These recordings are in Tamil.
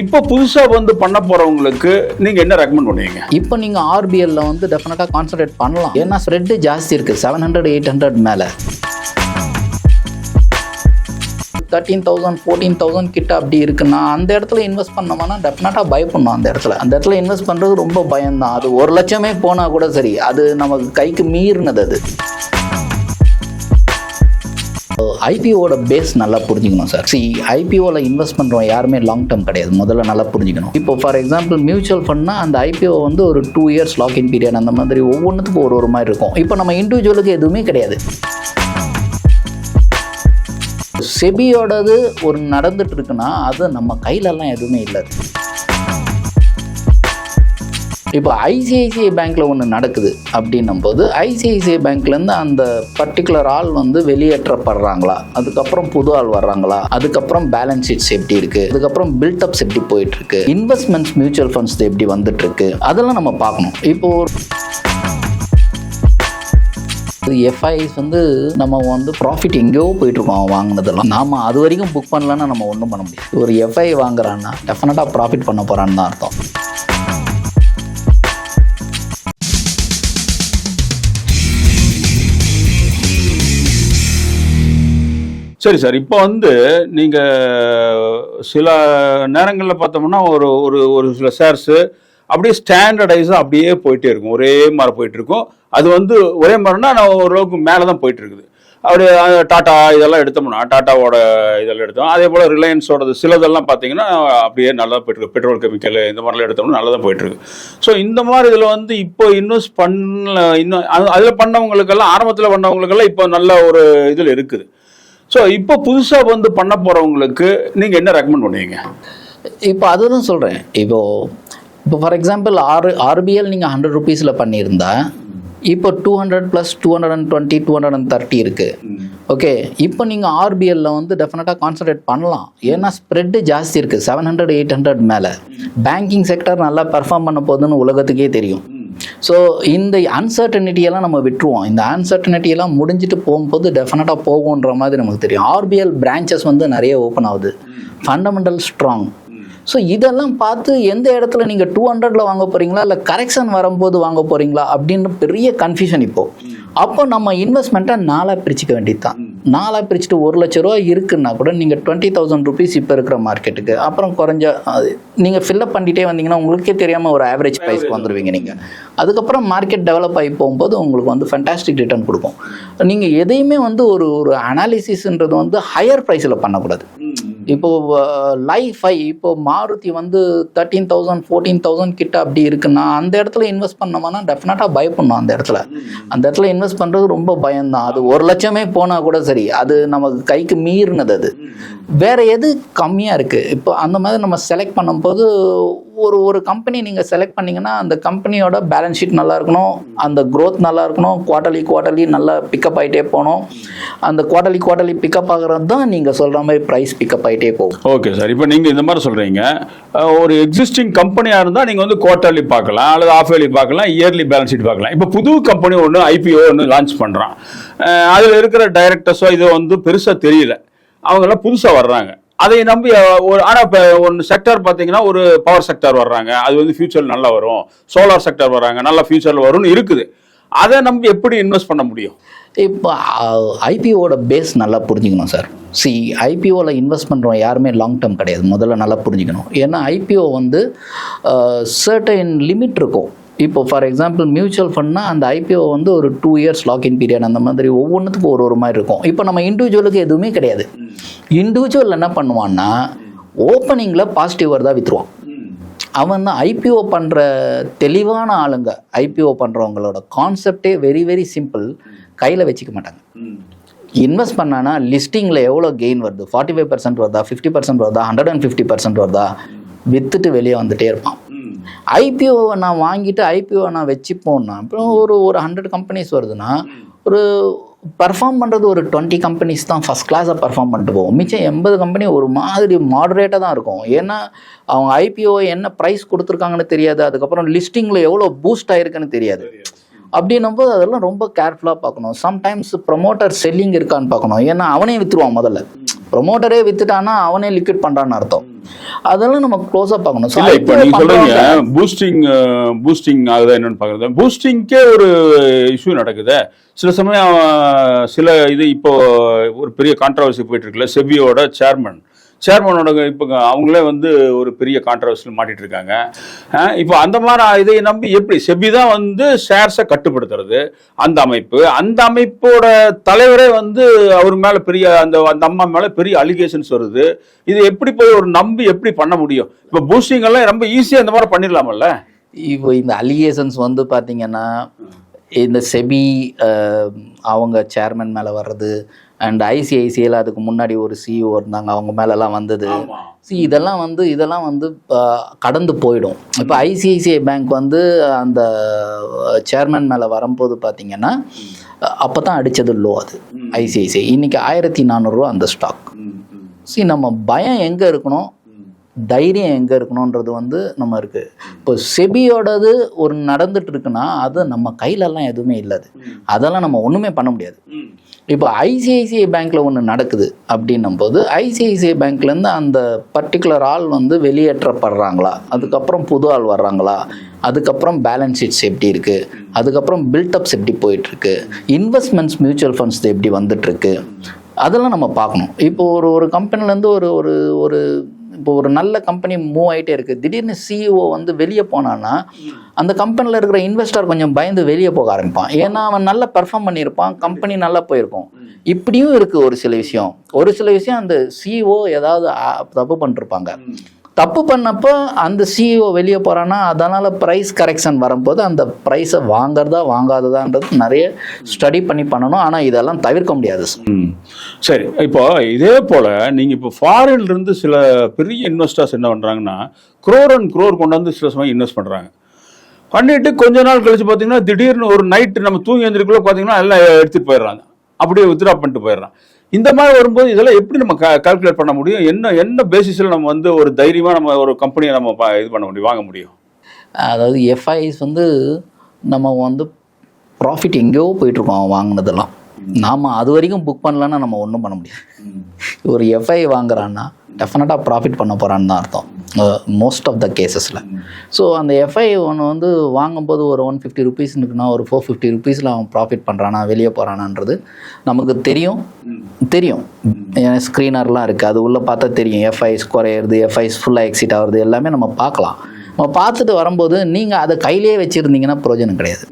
இப்போ புதுசாக வந்து பண்ண போறவங்களுக்கு நீங்க என்ன ரெக்கமெண்ட் பண்ணுவீங்க? இப்போ நீங்கள் ஆர்பிஎல்ல வந்து டெஃபினட்டாக கான்சன்ட்ரேட் பண்ணலாம். ஏன்னா ஸ்ப்ரெட் ஜாஸ்தி இருக்குது செவன் ஹண்ட்ரட் எயிட் ஹண்ட்ரட் மேலே. தேர்ட்டீன் தௌசண்ட் ஃபோர்டீன் தௌசண்ட் கிட்ட அப்படி இருக்குன்னா அந்த இடத்துல இன்வெஸ்ட் பண்ணோம்னா டெஃபினட்டாக பயப்படணும் அந்த இடத்துல. அந்த இடத்துல இன்வெஸ்ட் பண்ணுறது ரொம்ப பயம்தான். அது ஒரு லட்சமே போனால் கூட சரி. அது நமக்கு கைக்கு மீறினது அது. ஐபிஓட பேஸ் நல்லா புரிஞ்சுக்கணும் சார் சி ஐபிஓவில் இன்வெஸ்ட் பண்ணுறோம் யாருமே லாங் டேர்ம் கிடையாது. முதல்ல நல்லா புரிஞ்சுக்கணும். இப்போ ஃபார் எக்ஸாம்பிள் மியூச்சுவல் ஃபண்ட்னா அந்த ஐபிஓ வந்து ஒரு டூ இயர்ஸ் லாக்இன் பீரியட் அந்த மாதிரி ஒவ்வொன்றுத்துக்கும் ஒரு ஒரு மாதிரி இருக்கும். இப்போ நம்ம இண்டிவிஜுவலுக்கு எதுவுமே கிடையாது. செபியோடது ஒரு நடந்துட்டு இருக்குன்னா அது நம்ம கையிலலாம் எதுவுமே இல்லை. இப்போ ஐசிஐசிஐ பேங்க்கில் ஒன்று நடக்குது அப்படின்னும் போது ஐசிஐசிஐ பேங்க்லேருந்து அந்த பர்டிகுலர் ஆள் வந்து வெளியேற்றப்படுறாங்களா? அதுக்கப்புறம் புது ஆள் வர்றாங்களா? அதுக்கப்புறம் பேலன்ஸ் ஷீட்ஸ் எப்படி இருக்கு? அதுக்கப்புறம் பில்டப்ஸ் எப்படி போயிட்டு இருக்கு இன்வெஸ்ட்மெண்ட்ஸ் மியூச்சுவல் ஃபண்ட்ஸ் எப்படி வந்துட்டு இருக்கு அதெல்லாம் நம்ம பார்க்கணும். இப்போ எஃப்ஐஸ் வந்து நம்ம வந்து ப்ராஃபிட் எங்கேயோ போயிட்டு இருக்கோம் அவன் வாங்கினதெல்லாம். நாம அது வரைக்கும் புக் பண்ணலன்னா நம்ம ஒன்றும் பண்ண முடியாது. ஒரு எஃப்ஐ வாங்குறான்னா டெஃபினட்டாக ப்ராஃபிட் பண்ண போகிறான்னு தான் அர்த்தம். சரி சார் இப்போ வந்து நீங்க சில நேரங்களில் பார்த்தோம்னா ஒரு ஒரு ஒரு சில ஷேர்ஸு அப்படியே ஸ்டாண்டர்டைஸாக அப்படியே போயிட்டே இருக்கும். ஒரே மாதிரி போயிட்டு இருக்கும். அது வந்து ஒரே மாதிரினா நான் ஓரளவுக்கு மேலே தான் போயிட்டு இருக்குது. அப்படியே டாட்டா இதெல்லாம் எடுத்தோம்னா டாட்டாவோட இதெல்லாம் எடுத்தோம். அதே போல் ரிலையன்ஸோடது சிலதெல்லாம் பார்த்தீங்கன்னா அப்படியே நல்லா போயிட்டு இருக்கு. பெட்ரோல் கெமிக்கல் இந்த மாதிரிலாம் எடுத்தோம்னா நல்லா தான் போயிட்டு இருக்கு. ஸோ இந்த மாதிரி இதில் வந்து இப்போ இன்வெஸ்ட் பண்ண இன்னும் அதில் பண்ணவங்களுக்கெல்லாம் ஆரம்பத்தில் பண்ணவங்களுக்கெல்லாம் இப்போ நல்ல ஒரு இதில் இருக்குது. ஸோ இப்போ புதுசாக வந்து பண்ண போகிறவங்களுக்கு நீங்கள் என்ன ரெக்கமெண்ட் பண்ணுவீங்க? இப்போ அதுதான் சொல்கிறேன் இப்போ இப்போ ஃபார் எக்ஸாம்பிள் ஆறு ஆர்பிஎல் நீங்கள் ஹண்ட்ரட் ருபீஸில் பண்ணியிருந்தா இப்போ two hundred plus two hundred and twenty two hundred and thirty இருக்குது ஓகே இப்போ நீங்கள் ஆர்பிஎல்ல வந்து டெஃபினட்டாக கான்சன்ட்ரேட் பண்ணலாம். ஏன்னா ஸ்ப்ரெட்டு ஜாஸ்தி இருக்குது செவன் ஹண்ட்ரட் எயிட் ஹண்ட்ரட் மேலே. பேங்கிங் செக்டர் நல்லா பெர்ஃபார்ம் பண்ண போகுதுன்னு உலகத்துக்கே தெரியும். ஸோ இந்த அன்சர்டனிட்டியெல்லாம் நம்ம விட்டுருவோம். இந்த அன்சர்டனிட்டியெல்லாம் முடிஞ்சிட்டு போகும்போது டெஃபினட்டாக போகுன்ற மாதிரி நமக்கு தெரியும். ஆர்பிஎல் பிரான்ச்சஸ் வந்து நிறைய ஓப்பன் ஆகுது. ஃபண்டமெண்டல் ஸ்ட்ராங் ஸோ இதெல்லாம் பார்த்து எந்த இடத்துல நீங்கள் டூ ஹண்ட்ரடில் வாங்க போகிறீங்களா இல்லை கரெக்ஷன் வரும்போது வாங்க போகிறீங்களா அப்படின்னு பெரிய கன்ஃபியூஷன் இப்போது அப்போ நம்ம இன்வெஸ்ட்மெண்ட்டை நாளாக பிரிச்சுக்க வேண்டியது தான் நாலாக பிரிச்சுட்டு ஒரு லட்ச ரூபா இருக்குன்னா கூட நீங்கள் டுவெண்ட்டி தௌசண்ட் ருபீஸ் இப்போ இருக்கிற மார்க்கெட்டுக்கு அப்புறம் குறைஞ்ச நீங்கள் ஃபில்லப் பண்ணிட்டே வந்தீங்கன்னா உங்களுக்கே தெரியாமல் ஒரு ஆவரேஜ் ப்ரைஸ்க்கு வந்துடுவீங்க நீங்கள் அதுக்கப்புறம் மார்க்கெட் டெவலப் ஆகி போகும்போது உங்களுக்கு வந்து ஃபென்டாஸ்டிக் ரிட்டர்ன் கொடுக்கும். நீங்கள் எதையுமே வந்து ஒரு ஒரு அனாலிசிஸ்ன்றது வந்து ஹையர் ப்ரைஸில் பண்ணக்கூடாது. இப்போ லைஃப் ஐ இப்போ மாருதி வந்து தேர்ட்டீன் தௌசண்ட் ஃபோர்டீன் தௌசண்ட் கிட்ட அப்படி இருக்குன்னா அந்த இடத்துல இன்வெஸ்ட் பண்ணோம்னா டெஃபினட்டாக பயப்படணும் அந்த இடத்துல. அந்த இடத்துல இன்வெஸ்ட் பண்ணுறது ரொம்ப பயம்தான். அது ஒரு லட்சமே போனால் கூட சரி அது நமக்கு கைக்கு மீறினது அது. வேற எது கம்மியாக இருக்குது இப்போ அந்த மாதிரி நம்ம செலக்ட் பண்ணும்போது ஒரு ஒரு கம்பெனி நீங்கள் செலக்ட் பண்ணீங்கன்னா அந்த கம்பெனியோட பேலன்ஸ் ஷீட் நல்லா இருக்கணும். அந்த க்ரோத் நல்லா இருக்கணும். குவார்டர்லி குவார்டர்லி நல்லா பிக்கப் ஆகிட்டே போகணும். அந்த குவார்டர்லி குவார்டர்லி பிக்கப் ஆகிறது தான் நீங்கள் சொல்கிற மாதிரி ப்ரைஸ் பிக்கப் ஆகிட்டே போகும். ஓகே சார் இப்போ நீங்கள் இந்த மாதிரி சொல்கிறீங்க ஒரு எக்ஸிஸ்டிங் கம்பெனியாக இருந்தால் நீங்கள் வந்து குவார்டர்லி பார்க்கலாம். அல்லது ஆஃப் இயர்லி பார்க்கலாம். இயர்லி பேலன்ஸ் ஷீட் பார்க்கலாம். இப்போ புது கம்பெனி ஒன்று ஐபிஓ ஒன்று லான்ச் பண்ணுறான் அதில் இருக்கிற டைரக்டர்ஸோ இதோ வந்து பெருசாக தெரியல. அவங்கெல்லாம் புதுசாக வர்றாங்க. அதை நம்பி ஒரு ஆனால் இப்போ ஒன்று செக்டர் பார்த்தீங்கன்னா ஒரு பவர் செக்டர் வர்றாங்க. அது வந்து ஃபியூச்சர் நல்லா வரும். சோலார் செக்டர் வர்றாங்க. நல்லா ஃபியூச்சரில் வரும்னு இருக்குது. அதை நம்பி எப்படி இன்வெஸ்ட் பண்ண முடியும்? இப்போ ஐபிஓட பேஸ் நல்லா புரிஞ்சுக்கணும் சார் சி ஐபிஓவில் இன்வெஸ்ட் பண்ணுறோம் யாருமே லாங் டேர்ம் கிடையாது. முதல்ல நல்லா புரிஞ்சுக்கணும். ஏன்னா ஐபிஓ வந்து சர்டைன் லிமிட் இருக்கும். இப்போ ஃபார் எக்ஸாம்பிள் மியூச்சுவல் ஃபண்ட்னா அந்த ஐபிஓ வந்து ஒரு டூ இயர்ஸ் லாக்இன் பீரியட் அந்த மாதிரி ஒவ்வொன்றுத்துக்கும் ஒரு ஒரு மாதிரி இருக்கும். இப்போ நம்ம இண்டிவிஜுவலுக்கு எதுவுமே கிடையாது. இண்டிவிஜுவல் என்ன பண்ணுவான்னா ஓப்பனிங்கில் பாசிட்டிவ் வருதா விற்றுருவான் அவன் தான் ஐபிஓ பண்ணுற தெளிவான ஆளுங்க. ஐபிஓ பண்ணுறவங்களோட கான்செப்டே வெரி வெரி சிம்பிள் கையில் வச்சுக்க மாட்டாங்க. இன்வெஸ்ட் பண்ணானா லிஸ்டிங்கில் எவ்வளோ கெயின் வருது? ஃபார்ட்டி ஃபைவ் பர்சன்ட் வருதா? ஃபிஃப்டி பர்சன்ட் வருதா? ஹண்ட்ரட் அண்ட் ஃபிஃப்டி பர்சன்ட் வருதா? விற்றுட்டு வெளியே வந்துட்டே இருப்பான். ஐபிஓவை நான் வாங்கிட்டு ஐபிஓ நான் வச்சுப்போன்னா அப்புறம் ஒரு ஒரு ஹண்ட்ரட் கம்பெனிஸ் வருதுன்னா ஒரு பர்ஃபார்ம் பண்ணுறது ஒரு டுவெண்ட்டி கம்பெனிஸ் தான் ஃபஸ்ட் கிளாஸாக பர்ஃபார்ம் பண்ணிட்டு போகும் மிச்சம் எண்பது கம்பெனி ஒரு மாதிரி மாடரேட்டாக தான் இருக்கும். ஏன்னா அவங்க ஐபிஓ என்ன ப்ரைஸ் கொடுத்துருக்காங்கன்னு தெரியாது. அதுக்கப்புறம் லிஸ்டிங்கில் எவ்வளோ பூஸ்ட் ஆயிருக்குன்னு தெரியாது. அப்படின்னும் போது அதெல்லாம் ரொம்ப கேர்ஃபுல்லாக பார்க்கணும். சம்டைம்ஸ் ப்ரொமோட்டர் செல்லிங் இருக்கான்னு பார்க்கணும். ஏன்னா அவனே விற்றுருவான் முதல்ல. ப்ரொமோட்டரே விற்றுட்டான்னா அவனே லிக்விட் பண்ணுறான்னு அர்த்தம். அதெல்லாம் நம்ம க்ளோஸாக பார்க்கணும். இல்ல இப்ப நீங்க சொல்றீங்க பூஸ்டிங் பூஸ்டிங் ஆகுதா என்னன்னு பாக்குறது பூஸ்டிங்க்கே ஒரு இஷ்யூ நடக்குது. சில சமயம் சில இது இப்போ ஒரு பெரிய கான்ட்ரவர்சி போயிட்டு இருக்குல்ல செபியோட சேர்மன் சேர்மனோட இப்போ அவங்களே வந்து ஒரு பெரிய கான்ட்ரவர்சியில் மாட்டிட்டு இருக்காங்க இப்போ அந்த மாதிரி இதை நம்பி எப்படி? செபி தான் வந்து ஷேர்ஸை கட்டுப்படுத்துறது அந்த அமைப்பு. அந்த அமைப்போட தலைவரே வந்து அவர் மேலே பெரிய அந்த அந்த அம்மா மேலே பெரிய அலிகேஷன்ஸ் வருது. இது எப்படி போய் ஒரு நம்பி எப்படி பண்ண முடியும்? இப்போ பூஸ்டிங் எல்லாம் ரொம்ப ஈஸியாக இந்த மாதிரி பண்ணிடலாமல்ல? இப்போ இந்த அலிகேஷன்ஸ் வந்து பார்த்தீங்கன்னா இந்த செபி அவங்க சேர்மன் மேலே வர்றது அண்ட் ஐசிஐசிஐல அதுக்கு முன்னாடி ஒரு சிஇஓ இருந்தாங்க. அவங்க மேலெல்லாம் வந்தது. see இதெல்லாம் வந்து இதெல்லாம் வந்து கடந்து போயிடும். இப்போ ஐசிஐசிஐ பேங்க் வந்து அந்த சேர்மன் மேலே வரும்போது பார்த்தீங்கன்னா அப்போ தான் அடித்தது லோ அது. ஐசிஐசிஐ இன்னைக்கு ஆயிரத்தி நானூறுரூவா அந்த ஸ்டாக் see நம்ம பயம் எங்கே இருக்கணும்? தைரியம் எங்கே இருக்கணுன்றது வந்து நம்ம இருக்குது இப்போ செபியோடது ஒரு நடந்துட்டு இருக்குன்னா அது நம்ம கையிலலாம் எதுவுமே இல்லாது. அதெல்லாம் நம்ம ஒன்றுமே பண்ண முடியாது. இப்போ ஐசிஐசிஐ பேங்க்கில் ஒன்று நடக்குது அப்படின்னும் போது ஐசிஐசிஐ பேங்க்லேருந்து அந்த பர்டிகுலர் ஆள் வந்து வெளியேற்றப்படுறாங்களா? அதுக்கப்புறம் புது ஆள் வர்றாங்களா? அதுக்கப்புறம் பேலன்ஸ் ஷீட்ஸ் எப்படி இருக்குது அதுக்கப்புறம் பில்டப்ஸ் எப்படி போயிட்டுருக்கு? இன்வெஸ்ட்மெண்ட்ஸ் மியூச்சுவல் ஃபண்ட்ஸ் எப்படி வந்துட்டுருக்கு? அதெல்லாம் நம்ம பார்க்கணும். இப்போ ஒரு ஒரு கம்பெனிலேருந்து ஒரு ஒரு ஒரு இப்போ ஒரு நல்ல கம்பெனி மூவ் ஆகிட்டே இருக்குது திடீர்னு சிஇஓ வந்து வெளியே போனான்னா அந்த கம்பெனியில் இருக்கிற இன்வெஸ்டர் கொஞ்சம் பயந்து வெளியே போக ஆரம்பிப்பான். ஏன்னா அவன் நல்லா பெர்ஃபார்ம் பண்ணியிருப்பான் கம்பெனி நல்லா போயிருக்கும். இப்படியும் இருக்குது ஒரு சில விஷயம். ஒரு சில விஷயம் அந்த சிஇஓ ஏதாவது தப்பு பண்ணிருப்பாங்க. தப்பு பண்ணப்போ அந்த சிஇஓ வெளியே போகிறான்னா அதனால் ப்ரைஸ் கரெக்ஷன் வரும்போது அந்த ப்ரைஸை வாங்குறதா வாங்காததான்றது நிறைய ஸ்டடி பண்ணி பண்ணணும். ஆனால் இதெல்லாம் தவிர்க்க முடியாது சரி இப்போ இதே போல் நீங்கள் இப்போ ஃபாரின்லேருந்து சில பெரிய இன்வெஸ்டர்ஸ் என்ன பண்ணுறாங்கன்னா குரோர் அண்ட் குரோர் கொண்டாந்து சில சமயம் இன்வெஸ்ட் பண்ணுறாங்க பண்ணிட்டு கொஞ்ச நாள் கழிச்சு பார்த்தீங்கன்னா திடீர்னு ஒரு நைட்டு நம்ம தூங்கி எழுந்திரிக்குள்ள பார்த்தீங்கன்னா எல்லாம் எடுத்துட்டு போயிடுறாங்க. அப்படியே வித்ரா பண்ணிட்டு போயிடுறான் இந்த மாதிரி வரும்போது இதெல்லாம் எப்படி நம்ம கால்குலேட் பண்ண முடியும்? என்ன என்ன பேசிஸில் நம்ம வந்து ஒரு தைரியமா நம்ம ஒரு கம்பெனியை நம்ம இது பண்ண முடியும் வாங்க முடியும்? அதாவது எஃப்ஐஸ் வந்து நம்ம வந்து ப்ராஃபிட் எங்கேயோ போயிட்டுருக்கோம் அவன் வாங்கினதெல்லாம். நாம் அது வரைக்கும் புக் பண்ணலன்னா நம்ம ஒன்றும் பண்ண முடியாது. ஒரு எஃப்ஐ வாங்குறான்னா டெஃபினட்டாக ப்ராஃபிட் பண்ண போகிறான்னு தான் அர்த்தம். மோஸ்ட் ஆஃப் த கேசஸில் ஸோ அந்த எஃப்ஐ ஒன்று வந்து வாங்கும்போது ஒரு ஒன் ஃபிஃப்டி ருபீஸ் இருக்குன்னா ஒரு ஃபோர் ஃபிஃப்டி ருபீஸில் அவன் ப்ராஃபிட் பண்ணுறானா வெளியே போகிறானான்றது நமக்கு தெரியும். தெரியும். ஸ்க்ரீனர்லாம் இருக்குது அது உள்ளே பார்த்தா தெரியும். எஃப்ஐஸ் குறையிறது எஃப்ஐஸ் ஃபுல்லாக எக்ஸிட் ஆகிறது எல்லாமே நம்ம பார்க்கலாம். நம்ம பார்த்துட்டு வரும்போது நீங்கள் அதை கையிலேயே வச்சுருந்தீங்கன்னா பிரயோஜனம் கிடையாது.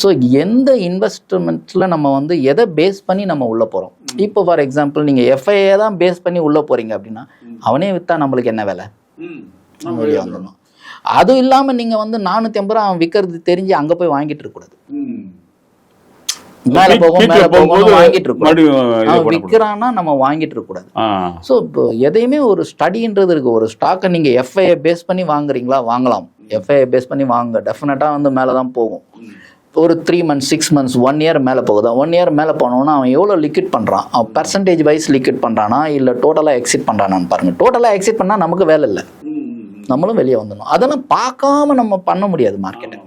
ஸோ எந்த இன்வெஸ்ட்மெண்ட்டில் நம்ம வந்து எதை பேஸ் பண்ணி நம்ம உள்ளே போகிறோம் இப்போ ஃபார் எக்ஸாம்பிள் நீங்கள் எஃப்ஐஏ தான் பேஸ் பண்ணி உள்ளே போகிறீங்க அப்படின்னா அவனே விற்றா நம்மளுக்கு என்ன வேலை? வெளியே வந்துடணும். அதுவும் இல்லாமல் நீங்கள் வந்து நானூற்றி ஐம்பது ரூபா அவன் விற்கிறது தெரிஞ்சு அங்கே போய் வாங்கிட்டு இருக்கக்கூடாது மேலே போகும் மேலே போகும் வாங்கிட்டு அவன். விற்கிறான்னா நம்ம வாங்கிட்டு இருக்கக்கூடாது ஸோ இப்போ எதையுமே ஒரு ஸ்டடின்றது இருக்குது ஒரு ஸ்டாக்கை நீங்கள் எஃப்ஐஏ பேஸ் பண்ணி வாங்குறீங்களா? வாங்கலாம். எஃப்ஐஏ பேஸ் பண்ணி வாங்க. டெஃபினட்டாக வந்து மேலே தான் போகும் ஒரு three months six months one year மேலே போகுதா? ஒன் இயர் மேலே போனோன்னா அவன் எவ்வளோ லிக்விட் பண்ணுறான் அவன் பர்சன்டேஜ் வைஸ் லிக்விட் பண்ணுறானா இல்லை டோட்டலாக எக்ஸிட் பண்ணுறானான்னு பாருங்கள் டோட்டலாக எக்ஸிட் பண்ணால் நமக்கு வேலை இல்லை. நம்மளும் வெளியே வந்துடணும். அதெல்லாம் பார்க்காம நம்ம பண்ண முடியாது மார்க்கெட்டை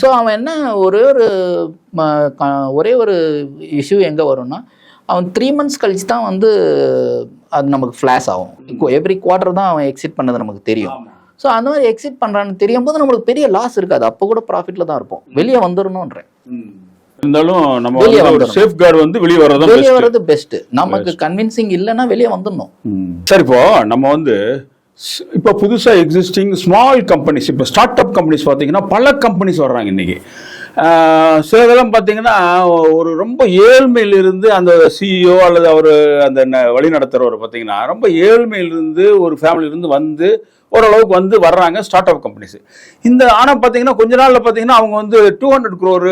ஸோ அவன் என்ன ஒரே ஒரு ஒரே ஒரு இஷ்யூ எங்கே வரும்னா அவன் த்ரீ மந்த்ஸ் கழிச்சு தான் வந்து அது நமக்கு ஃப்ளாஷ் ஆகும். எவ்ரி குவார்ட்டர் தான் அவன் எக்ஸிட் பண்ணது நமக்கு தெரியும். ஸோ அந்த மாதிரி எக்ஸிட் பண்ணுறான்னு தெரியும் போது நம்மளுக்கு பெரிய லாஸ் இருக்காது. அப்போ கூட ப்ராஃபிட்டில் தான் இருப்போம். வெளியே வந்துடணுன்றேன் இருந்தாலும் நம்ம வெளியே. சேஃப் கார்டு வந்து வெளியே வர்றதும் வெளியே. வர்றது பெஸ்ட்டு நமக்கு கன்வின்சிங் இல்லைன்னா வெளியே வந்துடணும். சரி இப்போ நம்ம வந்து இப்போ புதுசா எக்ஸிஸ்டிங் ஸ்மால் கம்பெனிஸ் இப்போ ஸ்டார்ட் அப் கம்பெனிஸ் பார்த்தீங்கன்னா பல கம்பெனிஸ் வர்றாங்க இன்னைக்கு. ஆஹ் பார்த்தீங்கன்னா ஒரு ரொம்ப ஏழ்மையிலிருந்து அந்த சிஇஓ அல்லது அவர் அந்த வழி நடத்துகிறவர் பார்த்தீங்கன்னா ரொம்ப ஏழ்மையிலிருந்து ஒரு ஃபேமிலியிலிருந்து வந்து ஓரளவுக்கு வந்து வர்றாங்க ஸ்டார்ட் அப் கம்பெனிஸ். இந்த ஆனால் பார்த்தீங்கன்னா கொஞ்ச நாளில் பார்த்தீங்கன்னா அவங்க வந்து two hundred crore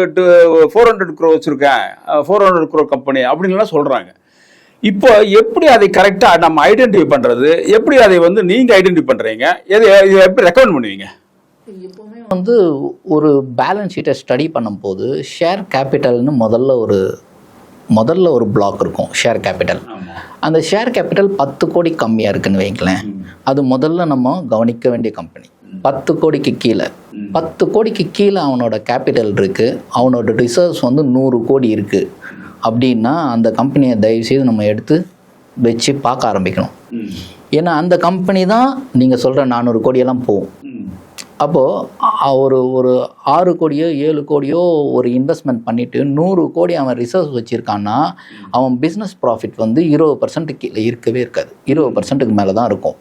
four hundred crore வச்சுருக்கேன். ஃபோர் ஹண்ட்ரட் க்ரோ கம்பெனி அப்படின்லாம் சொல்கிறாங்க இப்போ எப்படி அதை கரெக்டாக நம்ம ஐடென்டிஃபை பண்ணுறது எப்படி அதை வந்து நீங்கள் ஐடென்டிஃபை பண்ணுறீங்க எது இதை எப்படி ரெக்கமெண்ட் பண்ணுவீங்க? எப்பவுமே வந்து ஒரு பேலன்ஸ் ஷீட்டை ஸ்டடி பண்ணும்போது ஷேர் கேபிட்டல்னு முதல்ல ஒரு முதல்ல ஒரு பிளாக் இருக்கும் ஷேர் கேபிட்டல் அந்த ஷேர் கேபிட்டல் பத்து கோடி கம்மியாக இருக்குன்னு வைங்களேன். அது முதல்ல நம்ம கவனிக்க வேண்டிய கம்பெனி பத்து கோடிக்கு கீழே. பத்து கோடிக்கு கீழே அவனோட கேபிட்டல் இருக்குது அவனோட ரிசர்வ்ஸ் வந்து நூறு கோடி இருக்குது அப்படின்னா அந்த கம்பெனியை தயவுசெய்து நம்ம எடுத்து வச்சு பார்க்க ஆரம்பிக்கணும். ஏன்னா அந்த கம்பெனி தான் நீங்கள் சொல்கிற நானூறு கோடியெல்லாம் போகும். அப்போது ஒரு ஒரு ஆறு கோடியோ ஏழு கோடியோ ஒரு இன்வெஸ்ட்மெண்ட் பண்ணிவிட்டு நூறு கோடி அவன் ரிசர்வ் வச்சுருக்கான்னா அவன் பிஸ்னஸ் ப்ராஃபிட் வந்து இருபது பர்சன்ட் கீழே இருக்கவே இருக்காது. இருபது பர்சன்ட்டுக்கு மேலே தான் இருக்கும்.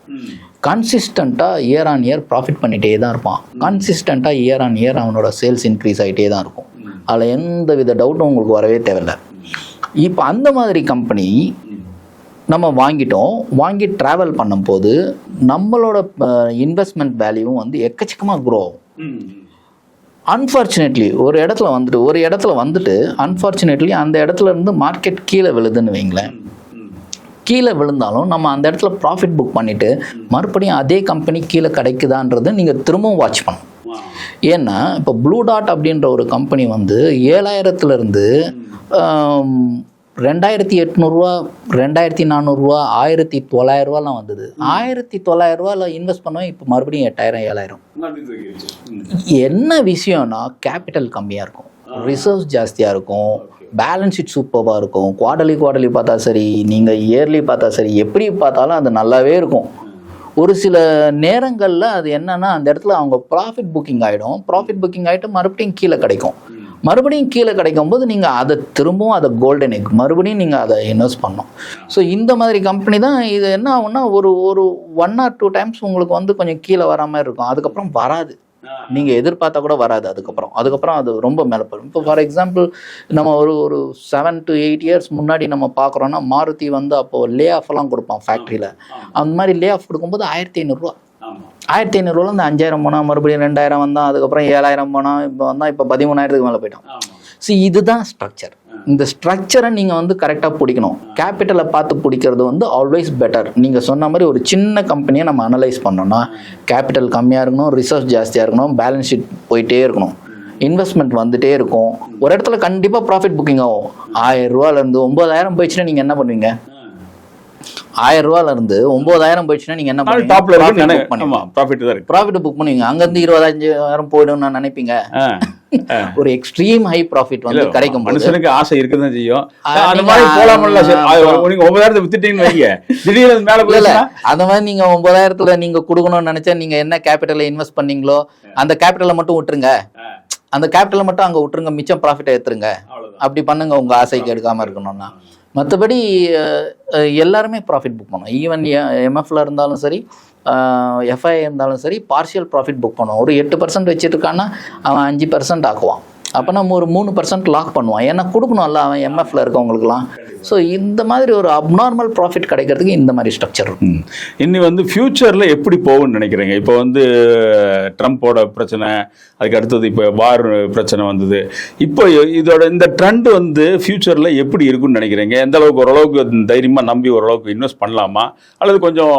கன்சிஸ்டண்ட்டாக இயர் ஆன் இயர் ப்ராஃபிட் பண்ணிகிட்டே தான் இருப்பான். கன்சிஸ்டண்ட்டாக இயர் ஆன் இயர் அவனோட சேல்ஸ் இன்க்ரீஸ் ஆகிட்டே தான் இருக்கும். அதில் எந்த வித டவுட்டும் உங்களுக்கு வரவே தேவையில்லை. இப்போ அந்த மாதிரி கம்பெனி நம்ம வாங்கிட்டோம். வாங்கி ட்ராவல் பண்ணும்போது நம்மளோட இன்வெஸ்ட்மெண்ட் வேல்யூவும் வந்து எக்கச்சக்கமாக க்ரோ ஆகும். அன்ஃபார்ச்சுனேட்லி ஒரு இடத்துல வந்துட்டு ஒரு இடத்துல வந்துட்டு அன்ஃபார்ச்சுனேட்லி அந்த இடத்துல இருந்து மார்க்கெட் கீழே விழுதுன்னு வைங்களேன். கீழே விழுந்தாலும் நம்ம அந்த இடத்துல ப்ராஃபிட் புக் பண்ணிவிட்டு மறுபடியும் அதே கம்பெனி கீழே கிடைக்குதான்றது நீங்கள் திரும்பவும் வாட்ச் பண்ணணும். ஏன்னா இப்போ ப்ளூ டாட் அப்படின்ற ஒரு கம்பெனி வந்து ஏழாயிரத்துலேருந்து ரெண்டாயிரத்தி எட்நூறுரூவா ரெண்டாயிரத்தி நானூறுரூவா ஆயிரத்தி தொள்ளாயிரரூவாலாம் வந்தது. ஆயிரத்தி தொள்ளாயிரரூவாவில் இன்வெஸ்ட் பண்ணுவேன் இப்போ மறுபடியும் எட்டாயிரம் ஏழாயிரம். என்ன விஷயம்னா கேபிட்டல் கம்மியாக இருக்கும். ரிசர்வ்ஸ் ஜாஸ்தியாக இருக்கும். பேலன்ஸ் ஷீட் சூப்பராக இருக்கும். குவார்டர்லி குவார்டர்லி பார்த்தா சரி நீங்கள் இயர்லி பார்த்தா சரி எப்படி பார்த்தாலும் அது நல்லாவே இருக்கும். ஒரு சில நேரங்களில் அது என்னன்னா அந்த இடத்துல அவங்க ப்ராஃபிட் புக்கிங் ஆகிடும் ப்ராஃபிட் புக்கிங் ஆகிட்டு மறுபடியும் கீழே கிடைக்கும். மறுபடியும் கீழே கிடைக்கும் போது நீங்கள் அதை திரும்பவும் அதை கோல்டன் எக் மறுபடியும் நீங்கள் அதை இன்வெஸ்ட் பண்ணணும். ஸோ இந்த மாதிரி கம்பெனி தான் இது என்ன ஆகும்னா ஒரு ஒரு ஒன் ஆர் டூ டைம்ஸ் உங்களுக்கு வந்து கொஞ்சம் கீழே வர மாதிரி இருக்கும். அதுக்கப்புறம் வராது. நீங்கள் எதிர்பார்த்தா கூட வராது அதுக்கப்புறம். அதுக்கப்புறம் அது ரொம்ப மேலே போயிடும். இப்போ ஃபார் எக்ஸாம்பிள் நம்ம ஒரு ஒரு செவன் டு எயிட் இயர்ஸ் முன்னாடி நம்ம பார்க்குறோன்னா மாருதி வந்து அப்போது லே ஆஃப்லாம் கொடுப்பான் ஃபேக்ட்ரியில் அந்த மாதிரி லே ஆஃப் கொடுக்கும்போது ஆயிரத்தி ஐநூறுரூவா ஆயிரத்தி ஐநூறுரூவா இந்த அஞ்சாயிரம் போனால் மறுபடியும் ரெண்டாயிரம் வந்தான் அதுக்கப்புறம் ஏழாயிரம் போனால் இப்போ வந்தால் இப்போ பதிமூணாயிரத்துக்கு மேலே போயிட்டான் ஸோ இதுதான் ஸ்ட்ரக்சர் இந்த ஸ்ட்ரக்சரை நீங்கள் வந்து கரெக்டாக பிடிக்கணும். கேபிட்டலை பார்த்து பிடிக்கிறது வந்து ஆல்வேஸ் பெட்டர் நீங்கள் சொன்ன மாதிரி ஒரு சின்ன கம்பெனியை நம்ம அனலைஸ் பண்ணோம்னா கேபிட்டல் கம்மியாக இருக்கணும் ரிசர்வ் ஜாஸ்தியாக இருக்கணும் பேலன்ஸ் ஷீட் போயிட்டே இருக்கணும். இன்வெஸ்ட்மெண்ட் வந்துட்டே இருக்கும். ஒரு இடத்துல கண்டிப்பாக ப்ராஃபிட் புக்கிங் ஆகும். ஆயிரம் ரூபாலேருந்து ஒம்பதாயிரம் போயிடுச்சுன்னா நீங்கள் என்ன பண்ணுவீங்க? ஆயிரம் ரூபாலேருந்து ஒம்பதாயிரம் போயிடுச்சுன்னா நீங்கள் என்ன பண்ணுவீங்க டாப்ல ப்ராஃபிட் தான் ப்ராஃபிட் புக் பண்ணுவீங்க அங்கேருந்து இருபதாயிரம் போயிடும்னு நான் நினைப்பீங்க. ஒரு எக்ஸ்ட்ரீம் ஹை ப்ராஃபிட் வந்து கிடைக்கும் மனுஷனுக்கு ஆசை இருக்கதான் செய்யும். அந்த நீங்க, மாதிரி போலாமல்ல நீங்க ஒன்பதாயிரத்தை வித்துட்டீங்கன்னு வைங்க. திடீர்னு மேல போயிடுச்சுன்னா? அந்த மாதிரி நீங்க ஒன்பதாயிரத்துல நீங்க கொடுக்கணும்னு நினைச்சா நீங்க என்ன கேபிட்டலை இன்வெஸ்ட் பண்ணீங்களோ அந்த கேபிட்டலை மட்டும் விட்டுருங்க. அந்த கேபிட்டலை மட்டும் அங்க விட்டுருங்க மிச்சம் ப்ராஃபிட்டை அவ்வளவுதான். அப்படி பண்ணுங்க உங்க ஆசைக்கு எடுக்காம இருக்கணும்னா. மற்றபடி எல்லாருமே ப்ராஃபிட் புக் பண்ணுவோம் ஈவன் எம்எஃப்ல இருந்தாலும் சரி எஃப்ஐ இருந்தாலும் சரி பார்ஷியல் ப்ராஃபிட் புக் பண்ணுவோம் ஒரு எட்டு பர்சன்ட் வச்சுட்டு இருக்கான்னா அவன் அஞ்சு பர்சன்ட் ஆக்குவான். அப்போ நம்ம ஒரு மூணு பர்சன்ட் லாக் பண்ணுவான் ஏன்னா கொடுக்கணும்ல அவன் எம்எஃப்ல இருக்கவங்களுக்குலாம் ஸோ இந்த மாதிரி ஒரு அப்நார்மல் ப்ராஃபிட் கிடைக்கிறதுக்கு இந்த மாதிரி ஸ்ட்ரக்சர் இருக்கும் இன்னி இனி வந்து ஃப்யூச்சரில் எப்படி போகும்னு நினைக்கிறீங்க? இப்போ வந்து ட்ரம்ப்போட பிரச்சனை அதுக்கு அடுத்தது இப்போ வார் பிரச்சனை வந்தது. இப்போ இதோட இந்த ட்ரெண்ட் வந்து ஃப்யூச்சரில் எப்படி இருக்குன்னு நினைக்கிறீங்க? எந்த அளவுக்கு ஓரளவுக்கு தைரியமாக நம்பி ஓரளவுக்கு இன்வெஸ்ட் பண்ணலாமா? அல்லது கொஞ்சம்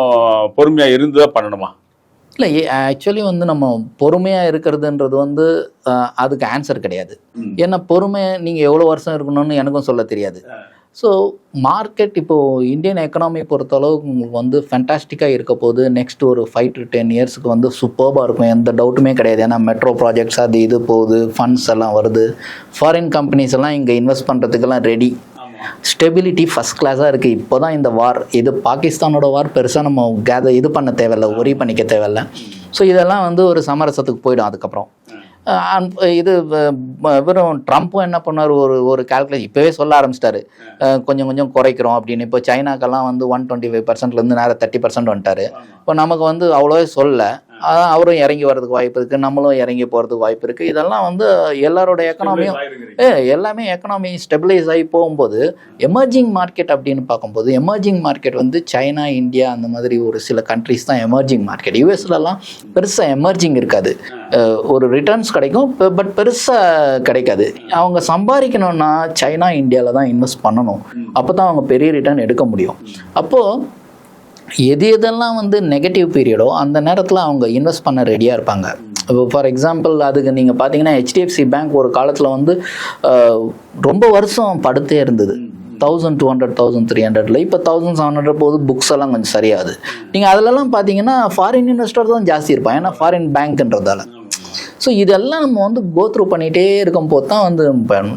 பொறுமையாக இருந்து தான் பண்ணணுமா? இல்லை ஆக்சுவலி வந்து நம்ம பொறுமையாக இருக்கிறதுன்றது வந்து அதுக்கு ஆன்சர் கிடையாது. ஏன்னா பொறுமை நீங்கள் எவ்வளோ வருஷம் இருக்கணும்னு எனக்கும் சொல்ல தெரியாது. ஸோ மார்க்கெட் இப்போது இந்தியன் எக்கனாமி பொறுத்தளவுக்கு உங்களுக்கு வந்து ஃபேண்டாஸ்டிக்காக இருக்க போது நெக்ஸ்ட் ஒரு ஃபைவ் டு டென் இயர்ஸ்க்கு வந்து சூப்பர்பாக இருக்கும். எந்த டவுட்டுமே கிடையாது. ஏன்னா மெட்ரோ ப்ராஜெக்ட்ஸ் அது இது போகுது ஃபண்ட்ஸ் எல்லாம் வருது. ஃபாரின் கம்பெனிஸ் எல்லாம் இங்கே இன்வெஸ்ட் பண்ணுறதுக்கெல்லாம் ரெடி ஸ்டெபிலிட்டி ஃபஸ்ட் கிளாஸாக இருக்குது இப்போ தான் இந்த வார் இது பாகிஸ்தானோட வார் பெருசாக நம்ம கேத இது பண்ண தேவையில்ல ஒரி பண்ணிக்க தேவையில்ல. ஸோ இதெல்லாம் வந்து ஒரு சமரசத்துக்கு போயிடும் அதுக்கப்புறம். இது வெறும் ட்ரம்ப்பும் என்ன பண்ணார்? ஒரு ஒரு கால்குலேஷன் இப்போவே சொல்ல ஆரம்பிச்சிட்டாரு. கொஞ்சம் கொஞ்சம் குறைக்கிறோம் அப்படின்னு. இப்போ சைனாக்கெல்லாம் வந்து ஒன் டுவெண்ட்டி ஃபைவ் பர்சன்ட்லேருந்து நேரம் தேர்ட்டி பர்சன்ட் வந்துட்டாரு. இப்போ நமக்கு வந்து அவ்வளோவே சொல்லல. அதான் அவரும் இறங்கி வர்றதுக்கு வாய்ப்பு இருக்குது நம்மளும் இறங்கி போகிறதுக்கு வாய்ப்பு இருக்குது இதெல்லாம் வந்து எல்லாரோட எக்கனாமியும் ஏ எல்லாமே எக்கனாமி ஸ்டெபிளைஸ் ஆகி போகும்போது எமர்ஜிங் மார்க்கெட் அப்படின்னு பார்க்கும்போது எமர்ஜிங் மார்க்கெட் வந்து சைனா இந்தியா அந்த மாதிரி ஒரு சில கண்ட்ரிஸ் தான் எமர்ஜிங் மார்க்கெட் யூஎஸ்லலாம் பெருசாக எமர்ஜிங் இருக்காது. ஒரு ரிட்டர்ன்ஸ் கிடைக்கும் பட் பெருசாக கிடைக்காது. அவங்க சம்பாதிக்கணும்னா சைனா இந்தியாவில் தான் இன்வெஸ்ட் பண்ணணும். அப்போ தான் அவங்க பெரிய ரிட்டர்ன் எடுக்க முடியும். அப்போது எது எதெல்லாம் வந்து நெகட்டிவ் பீரியடோ அந்த நேரத்தில் அவங்க இன்வெஸ்ட் பண்ண ரெடியாக இருப்பாங்க. இப்போ ஃபார் எக்ஸாம்பிள் அதுக்கு நீங்கள் பார்த்தீங்கன்னா ஹெச்டிஎஃப்சி பேங்க் ஒரு காலத்தில் வந்து ரொம்ப வருஷம் படுத்தே இருந்தது. Thousand two hundred thousand three ஹண்ட்ரட்ல இப்போ தௌசண்ட் செவன் ஹண்ட்ரட் போது புக்ஸ் எல்லாம் கொஞ்சம் சரியாது நீங்கள் அதிலலாம் பார்த்தீங்கன்னா ஃபாரின் இன்வெஸ்டர் தான் ஜாஸ்தி இருப்பான் ஏன்னா ஃபாரின் பேங்க்ன்றதால ஸோ இதெல்லாம் நம்ம வந்து கோத்ரூ பண்ணிகிட்டே இருக்கும் போது தான் வந்து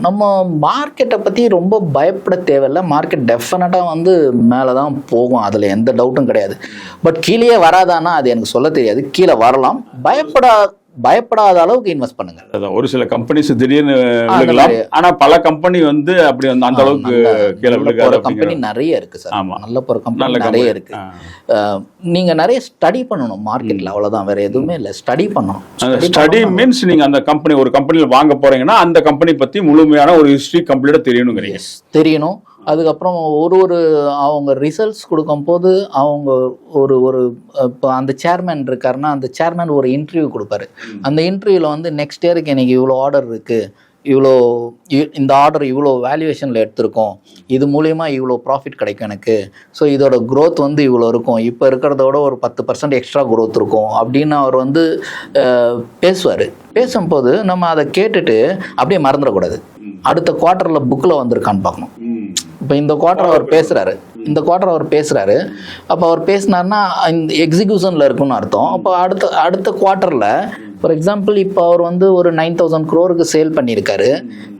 நம்ம மார்க்கெட்டை பற்றி ரொம்ப பயப்பட தேவையில்ல. மார்க்கெட் டெஃபினட்டாக வந்து மேலே தான் போகும். அதில் எந்த டவுட்டும் கிடையாது. பட் கீழே வராதானா அது எனக்கு சொல்ல தெரியாது. கீழே வரலாம். பயப்பட பயப்படாத அளவுக்கு இன்வெஸ்ட் பண்ணுங்க. அதான் ஒரு சில கம்பெனிஸ் திடீர்னு விழுகலாம். ஆனா பல கம்பெனி வந்து அப்படி வந்து அந்த அளவுக்கு கீழே விழுகாது கம்பெனி நிறைய இருக்கு சார். ஆமா. நல்ல நல்ல கம்பெனி. நிறைய இருக்கு. நீங்க நிறைய ஸ்டடி பண்ணணும் மார்க்கெட்ல அவ்வளவுதான். வேற எதுவுமே இல்லை. ஸ்டடி பண்ணணும். ஸ்டடி. மீன்ஸ் நீங்க அந்த கம்பெனி ஒரு கம்பெனில வாங்க போறீங்கன்னா அந்த கம்பெனி பத்தி முழுமையான ஒரு ஹிஸ்டரி கம்ப்ளீட்டா தெரியணுங்கிறீங்க. Yes, தெரியணும். அதுக்கப்புறம் ஒரு ஒரு அவங்க ரிசல்ட்ஸ் கொடுக்கும்போது அவங்க ஒரு ஒரு இப்போ அந்த சேர்மேன் இருக்காருன்னா அந்த சேர்மேன் ஒரு இன்டர்வியூ கொடுப்பாரு. அந்த இன்டர்வியூவில் வந்து நெக்ஸ்ட் இயருக்கு எனக்கு இவ்வளோ ஆர்டர் இருக்குது இவ்வளோ இந்த ஆர்டர் இவ்வளோ வேல்யூவேஷனில் எடுத்திருக்கோம். இது மூலயமா இவ்வளோ ப்ராஃபிட் கிடைக்கும் எனக்கு. ஸோ இதோட growth வந்து இவ்வளோ இருக்கும். இப்போ இருக்கிறத விட ஒரு பத்து பர்சன்ட் எக்ஸ்ட்ரா growth இருக்கும். அப்படின்னு அவர் வந்து பேசுவார். பேசும்போது நம்ம அதை கேட்டுட்டு அப்படியே மறந்துடக்கூடாது. அடுத்த குவார்ட்டரில் புக்கில் வந்திருக்கான்னு பார்க்கணும். இப்போ இந்த குவார்ட்டர் அவர் பேசுறாரு. இந்த குவார்ட்டர் அவர் பேசுறாரு. அப்போ அவர் பேசினார்னா இந்த எக்ஸிக்யூஷனில் இருக்குன்னு அர்த்தம். அப்போ அடுத்த அடுத்த குவார்ட்டரில் ஃபார் எக்ஸாம்பிள் இப்போ அவர் வந்து ஒரு நைன் தௌசண்ட் க்ரோருக்கு சேல் பண்ணியிருக்காரு.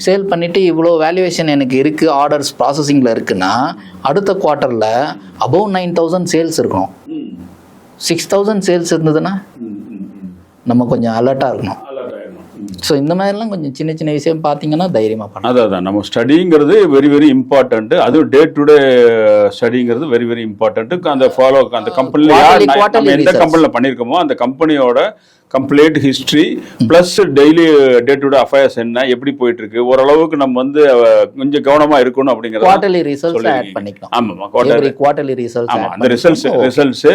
சேல் பண்ணிட்டு இவ்வளோ வேல்யூவேஷன் எனக்கு இருக்குது ஆர்டர்ஸ் ப்ராசஸிங்கில் இருக்குன்னா அடுத்த குவார்ட்டரில் அபவ் நைன் தௌசண்ட் சேல்ஸ் இருக்கணும். சிக்ஸ் தௌசண்ட் சேல்ஸ் இருந்ததுன்னா நம்ம கொஞ்சம் அலர்ட்டாக இருக்கணும். ஸோ இந்த மாதிரிலாம் கொஞ்சம் சின்ன சின்ன விஷயம் பார்த்தீங்கன்னா தைரியமாக பண்ணலாம். அதான் அதான் நம்ம ஸ்டடிங்கிறது வெரி வெரி இம்பார்ட்டன்ட் அதுவும் டே டு டே ஸ்டடிங்கிறது வெரி வெரி இம்பார்ட்டன்ட் அந்த ஃபாலோ அந்த quarterly எந்த results. கம்பெனில பண்ணிருக்கோமோ அந்த கம்பெனியோட complete history plus daily day to day affairs என்ன எப்படி போயிட்டு இருக்கு ஓரளவுக்கு நம்ம வந்து கொஞ்சம் கவனமா இருக்கணும் அப்படிங்கறது குவார்ட்டர்லி ரிசல்ட்ஸ் ஆட். பண்ணிக்கலாம். ஆமா குவார்டர் எவ்ரி குவார்ட்டர்லி ரிசல்ட்ஸ் ஆமா அந்த ரிசல்ட்ஸ் ரிசல்ட்ஸ்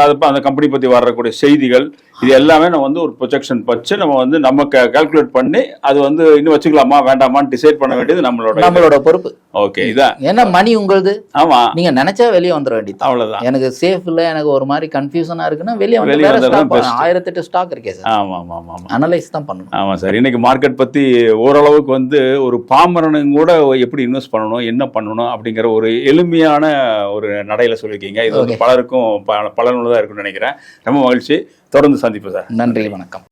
அது அந்த கம்பெனி பத்தி வரக்கூடிய செய்திகள் இது எல்லாமே நம்ம வந்து ஒரு ப்ரொஜெக்ஷன் வச்சு நம்ம வந்து நம்ம கால்குலேட் பண்ணி அது வந்து இன்னும் வச்சுக்கலாமா வேண்டாமான்னு டிசைட் பண்ண வேண்டியது நம்மளோட நம்மளோட பொறுப்பு. ஓகே இதான் ஏன்னா மணி உங்களுது. ஆமா. நீங்க நினைச்சா வெளியே வந்துட வேண்டியது அவ்வளவுதான். எனக்கு சேஃப் இல்ல எனக்கு ஒரு மாதிரி கன்ஃபியூஷனா இருக்குன்னா வெளியே வந்து தான் ஸ்டாக் ஸ்டாக் இருக்கே சார். ஆமா ஆமா ஆமா ஆமா. அனலைஸ் தான் பண்ணணும். ஆமா சார். இன்னைக்கு மார்க்கெட் பத்தி ஓரளவுக்கு வந்து ஒரு பாமரனும் கூட எப்படி இன்வெஸ்ட் பண்ணணும் என்ன பண்ணணும் அப்படிங்கிற ஒரு எளிமையான ஒரு நடையில சொல்லியிருக்கீங்க. இது வந்து பலருக்கும் ப- பலனுள்ளதா இருக்கும்னு நினைக்கிறேன். ரொம்ப மகிழ்ச்சி. தொடர்ந்து சந்திப்போம் சார். நன்றி வணக்கம்.